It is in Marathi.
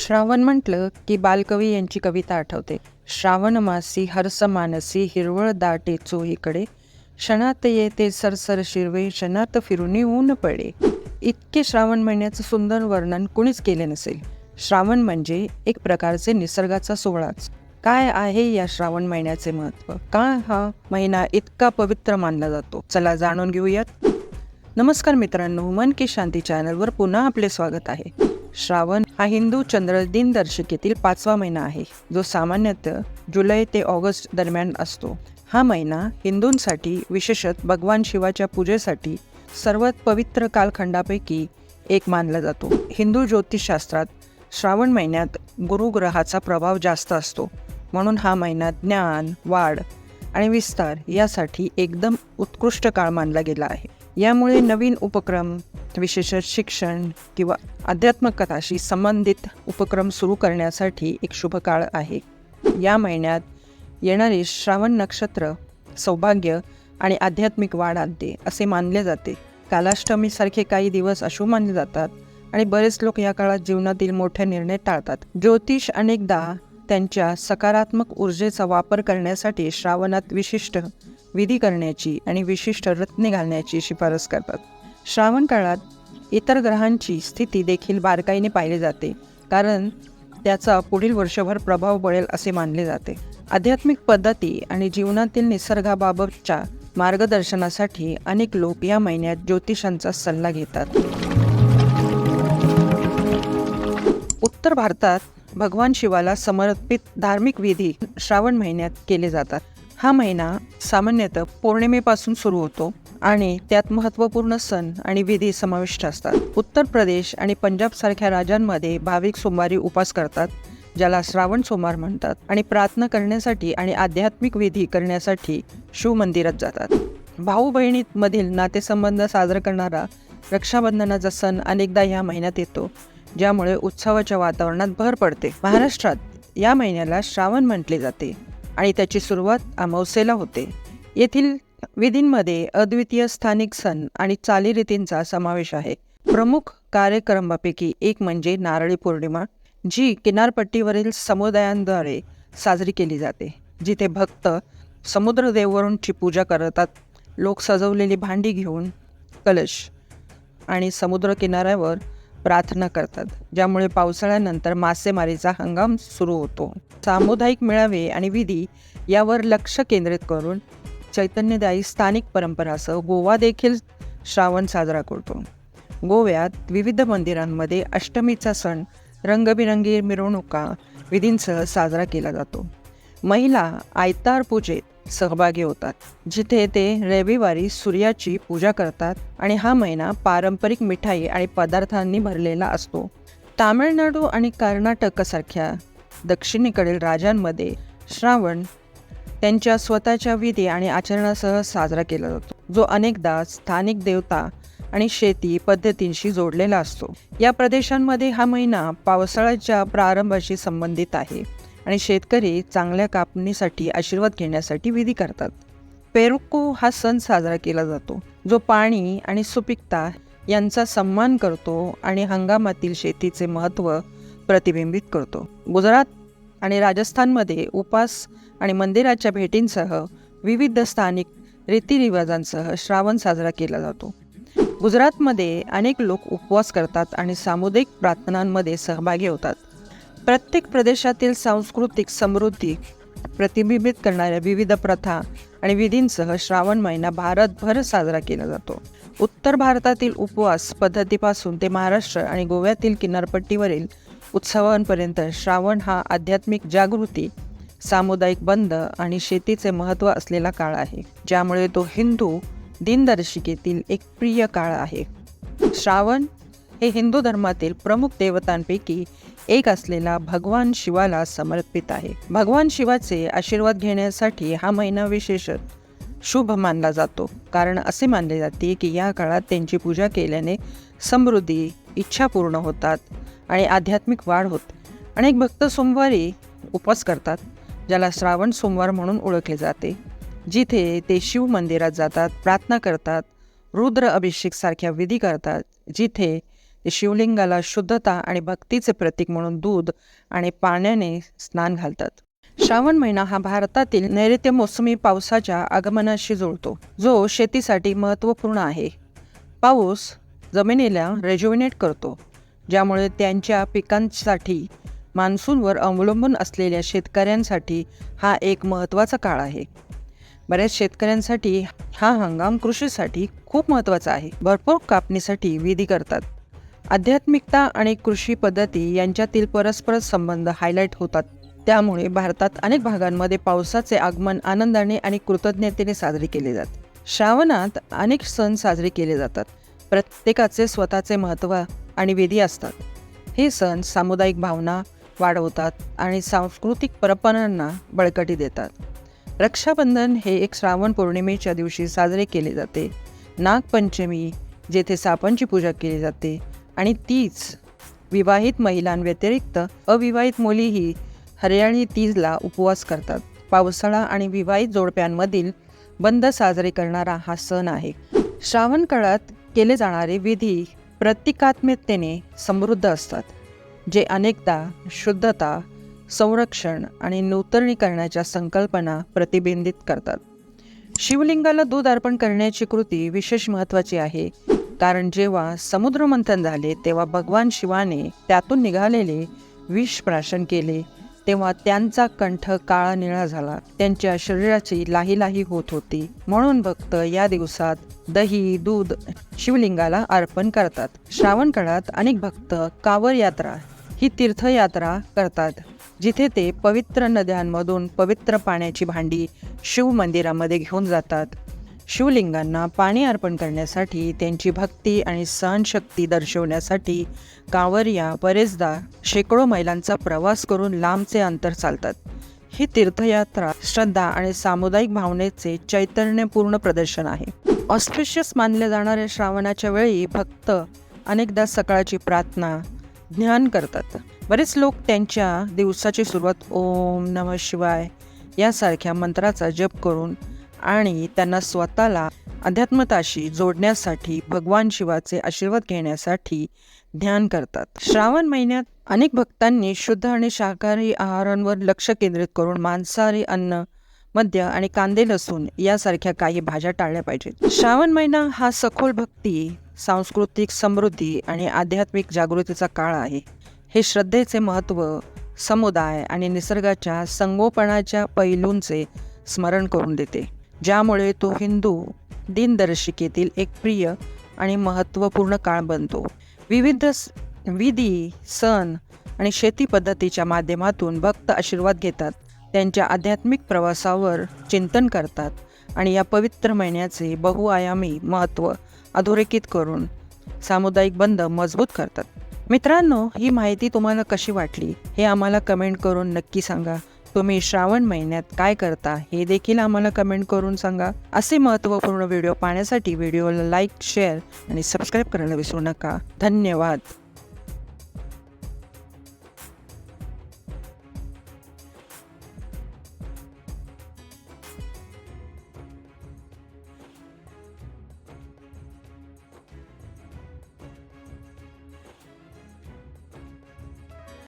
श्रावण म्हटलं की बालकवी यांची कविता आठवते. श्रावण मासी हर्ष मानसी हिरवळ दाटे चोहीकडे. क्षणात येते सरसर शिरवे क्षणात फिरून ऊन पडे. इतके श्रावण महिन्याचं सुंदर वर्णन कुणीच केले नसेल. श्रावण म्हणजे एक प्रकारचे निसर्गाचा सोहळाच. काय आहे या श्रावण महिन्याचे महत्त्व? का हा महिना इतका पवित्र मानला जातो? चला जाणून घेऊयात. नमस्कार मित्रांनो मन की शांती चॅनलवर पुन्हा आपले स्वागत आहे. श्रावण हा हिंदू चंद्र दिनदर्शिकेतील पाचवा महिना आहे जो सामान्यतः जुलै ते ऑगस्ट दरम्यान असतो. हा महिना हिंदूंसाठी विशेषत भगवान शिवाच्या पूजेसाठी सर्वात पवित्र कालखंडापैकी एक मानला जातो. हिंदू ज्योतिषशास्त्रात श्रावण महिन्यात गुरुग्रहाचा प्रभाव जास्त असतो. म्हणून हा महिना ज्ञान वाढ आणि विस्तार यासाठी एकदम उत्कृष्ट काळ मानला गेला आहे. यामुळे नवीन उपक्रम विशेषत शिक्षण किंवा आध्यात्मकथाशी संबंधित उपक्रम सुरू करण्यासाठी एक शुभ काळ आहे. या महिन्यात येणारे श्रावण नक्षत्र सौभाग्य आणि आध्यात्मिक वाढ आणते असे मानले जाते. कालाष्टमीसारखे काही दिवस अशुभ मानले जातात आणि बरेच लोक या काळात जीवनातील मोठे निर्णय टाळतात. ज्योतिष अनेकदा त्यांच्या सकारात्मक ऊर्जेचा वापर करण्यासाठी श्रावणात विशिष्ट विधी करण्याची आणि विशिष्ट रत्ने घालण्याची शिफारस करतात. श्रावण काळात इतर ग्रहांची स्थिती देखील बारकाईने पाहिली जाते कारण त्याचा पुढील वर्षभर प्रभाव पडेल असे मानले जाते. आध्यात्मिक पद्धती आणि जीवनातील निसर्गाबाबतच्या मार्गदर्शनासाठी अनेक लोक या महिन्यात ज्योतिषांचा सल्ला घेतात. उत्तर भारतात भगवान शिवाला समर्पित धार्मिक विधी श्रावण महिन्यात केले जातात. हा महिना सामान्यतः पौर्णिमेपासून सुरू होतो आणि त्यात महत्त्वपूर्ण सण आणि विधी समाविष्ट असतात. उत्तर प्रदेश आणि पंजाब सारख्या राज्यांमध्ये भाविक सोमवारी उपास करतात ज्याला श्रावण सोमवार म्हणतात आणि प्रार्थना करण्यासाठी आणि आध्यात्मिक विधी करण्यासाठी शिव मंदिरात जातात. भाऊ बहिणीमधील नातेसंबंध साजरा करणारा रक्षाबंधनाचा सण अनेकदा ह्या महिन्यात येतो. ज्यामुळे उत्सवाच्या वातावरणात भर पडते. महाराष्ट्रात या महिन्याला श्रावण म्हटले जाते आणि त्याची सुरुवात अमावस्येला होते. येथील विधींमध्ये अद्वितीय स्थानिक सण आणि चालीरीतींचा समावेश आहे. प्रमुख कार्यक्रमापैकी एक म्हणजे नारळी पौर्णिमा जी किनारपट्टीवरील समुदायांद्वारे साजरी केली जाते जिथे भक्त समुद्रदेववरूनची पूजा करतात लोक सजवलेली भांडी घेऊन कलश आणि समुद्र किनाऱ्यावर प्रार्थना करतात ज्यामुळे पावसाळ्यानंतर मासेमारीचा हंगाम सुरू होतो. सामुदायिक मेळावे आणि विधी यावर लक्ष केंद्रित करून चैतन्यदायी स्थानिक परंपरासह गोवा देखील श्रावण साजरा करतो. गोव्यात विविध मंदिरांमध्ये अष्टमीचा सण रंगबिरंगी मिरवणुका विधींसह साजरा केला जातो. महिला आयतार पूजेत सहभागी होतात जिथे ते रविवारी सूर्याची पूजा करतात आणि हा महिना पारंपरिक मिठाई आणि पदार्थांनी भरलेला असतो. तामिळनाडू आणि कर्नाटकसारख्या दक्षिणेकडील राज्यांमध्ये श्रावण त्यांच्या स्वतःच्या विधी आणि आचरणासह साजरा केला जातो जो अनेकदा स्थानिक देवता आणि शेती पद्धतींशी जोडलेला असतो. या प्रदेशांमध्ये हा महिना पावसाळ्याच्या प्रारंभाशी संबंधित आहे. आणि शेतकरी चांगल्या कापणीसाठी आशीर्वाद घेण्यासाठी विधी करतात. पेरुक्को हा सण साजरा केला जातो जो पाणी आणि सुपिकता यांचा सन्मान करतो आणि हंगामातील शेतीचे महत्त्व प्रतिबिंबित करतो. गुजरात आणि राजस्थानमध्ये उपास आणि मंदिराच्या भेटींसह विविध स्थानिक रीतिरिवाजांसह श्रावण साजरा केला जातो. गुजरातमध्ये अनेक लोक उपवास करतात आणि सामुदायिक प्रार्थनांमध्ये सहभागी होतात. प्रत्येक प्रदेशातील सांस्कृतिक समृद्धी प्रतिबिंबित करणाऱ्या विविध प्रथा आणि विधींसह श्रावण महिना भारतभर साजरा केला जातो. उत्तर भारतातील उपवास पद्धतीपासून ते महाराष्ट्र आणि गोव्यातील किनारपट्टीवरील उत्सवांपर्यंत श्रावण हा आध्यात्मिक जागृती सामुदायिक बंद आणि शेतीचे महत्त्व असलेला काळ आहे ज्यामुळे तो हिंदू दिनदर्शिकेतील एक प्रिय काळ आहे. श्रावण हे हिंदू धर्मातील प्रमुख देवतांपैकी एक असलेला भगवान शिवाला समर्पित आहे. भगवान शिवाचे आशीर्वाद घेण्यासाठी हा महिना विशेषत शुभ मानला जातो. कारण असे मानले जाते की या काळात त्यांची पूजा केल्याने समृद्धी इच्छा पूर्ण होतात आणि आध्यात्मिक वाढ होते. अनेक भक्त सोमवारी उपवास करतात ज्याला श्रावण सोमवार म्हणून ओळखले जाते. जिथे ते शिव मंदिरात जातात प्रार्थना करतात रुद्र अभिषेकसारख्या विधी करतात. जिथे ते शिवलिंगाला शुद्धता आणि भक्तीचे प्रतीक म्हणून दूध आणि पाण्याने स्नान घालतात. श्रावण महिना हा भारतातील नैऋत्य मोसमी पावसाच्या आगमनाशी जुळतो जो शेतीसाठी महत्त्वपूर्ण आहे. पाऊस जमिनीला रेज्युमिनेट करतो ज्यामुळे त्यांच्या पिकांसाठी मान्सूनवर अवलंबून असलेल्या शेतकऱ्यांसाठी हा एक महत्त्वाचा काळ आहे. बऱ्याच शेतकऱ्यांसाठी हा हंगाम कृषीसाठी खूप महत्त्वाचा आहे. भरपूर कापणीसाठी विधी करतात. आध्यात्मिकता आणि कृषी पद्धती यांच्यातील परस्पर संबंध हायलाईट होतात. त्यामुळे भारतात अनेक भागांमध्ये पावसाचे आगमन आनंदाने आणि कृतज्ञतेने साजरे केले जाते. श्रावणात अनेक सण साजरे केले जातात. प्रत्येकाचे स्वतःचे महत्त्व आणि विधी असतात. हे सण सामुदायिक भावना वाढवतात आणि सांस्कृतिक परंपरांना बळकटी देतात. रक्षाबंधन हे एक श्रावण पौर्णिमेच्या दिवशी साजरे केले जाते. नागपंचमी जेथे सापांची पूजा केली जाते आणि तीच विवाहित महिलांव्यतिरिक्त अविवाहित मुलीही हरियाणी तीजला उपवास करतात. पावसाळा आणि विवाहित जोडप्यांमधील बंद साजरे करणारा हा सण आहे. श्रावण काळात केले जाणारे विधी प्रतिकात्मकतेने समृद्ध असतात जे अनेकदा शुद्धता संरक्षण आणि नूतनीकरणाच्या संकल्पना प्रतिबिंबित करतात. शिवलिंगाला दूध अर्पण करण्याची कृती विशेष महत्त्वाची आहे. कारण जेव्हा समुद्रमंथन झाले तेव्हा भगवान शिवाने त्यातून निघालेले विष प्राशन केले तेव्हा त्यांचा कंठ काळा निळा झाला. त्यांच्या शरीराची लाही लाही होत होती. म्हणून भक्त या दिवसात दही दूध शिवलिंगाला अर्पण करतात. श्रावण काळात अनेक भक्त कावर यात्रा ही तीर्थयात्रा करतात जिथे ते पवित्र नद्यांमधून पवित्र पाण्याची भांडी शिव मंदिरामध्ये घेऊन जातात. शिवलिंगांना पाणी अर्पण करण्यासाठी त्यांची भक्ती आणि सहनशक्ती दर्शवण्यासाठी कांवरिया बरेचदा शेकडो मैलांचा प्रवास करून लांबचे अंतर चालतात. ही तीर्थयात्रा श्रद्धा आणि सामुदायिक भावनेचे चैतन्यपूर्ण प्रदर्शन आहे. ऑस्पिशियस मानल्या जाणाऱ्या श्रावणाच्या वेळी भक्त अनेकदा सकाळची प्रार्थना ध्यान करतात. बरेच लोक त्यांच्या दिवसाची सुरुवात ओम नम शिवाय यासारख्या मंत्राचा जप करून आणि त्यांना स्वतःला अध्यात्मताशी जोडण्यासाठी भगवान शिवाचे आशीर्वाद घेण्यासाठी ध्यान करतात. श्रावण महिन्यात अनेक भक्तांनी शुद्ध आणि शाकाहारी आहारांवर लक्ष केंद्रित करून मांसाहारी अन्न मद्य आणि कांदे लसूण यासारख्या काही भाज्या टाळल्या पाहिजेत. श्रावण महिना हा सखोल भक्ती सांस्कृतिक समृद्धी आणि आध्यात्मिक जागृतीचा काळ आहे. हे श्रद्धेचे महत्त्व समुदाय आणि निसर्गाच्या संगोपनाच्या पैलूंचे स्मरण करून देते. ज्यामुळे तो हिंदू दिनदर्शिकेतील एक प्रिय आणि महत्त्वपूर्ण काळ बनतो. विविध स- विधी सण आणि शेती पद्धतीच्या माध्यमातून भक्त आशीर्वाद घेतात. त्यांच्या आध्यात्मिक प्रवासावर चिंतन करतात आणि या पवित्र महिन्याचे बहुआयामी महत्त्व अधोरेखित करून सामुदायिक बंध मजबूत करतात. मित्रांनो ही माहिती तुम्हाला कशी वाटली हे आम्हाला कमेंट करून नक्की सांगा. तुम्ही श्रावण महिन्यात काय करता हे देखील आम्हाला कमेंट करून सांगा. असे महत्त्वपूर्ण व्हिडिओ पाहण्यासाठी व्हिडिओला लाईक शेअर आणि सबस्क्राईब करायला विसरू नका. धन्यवाद.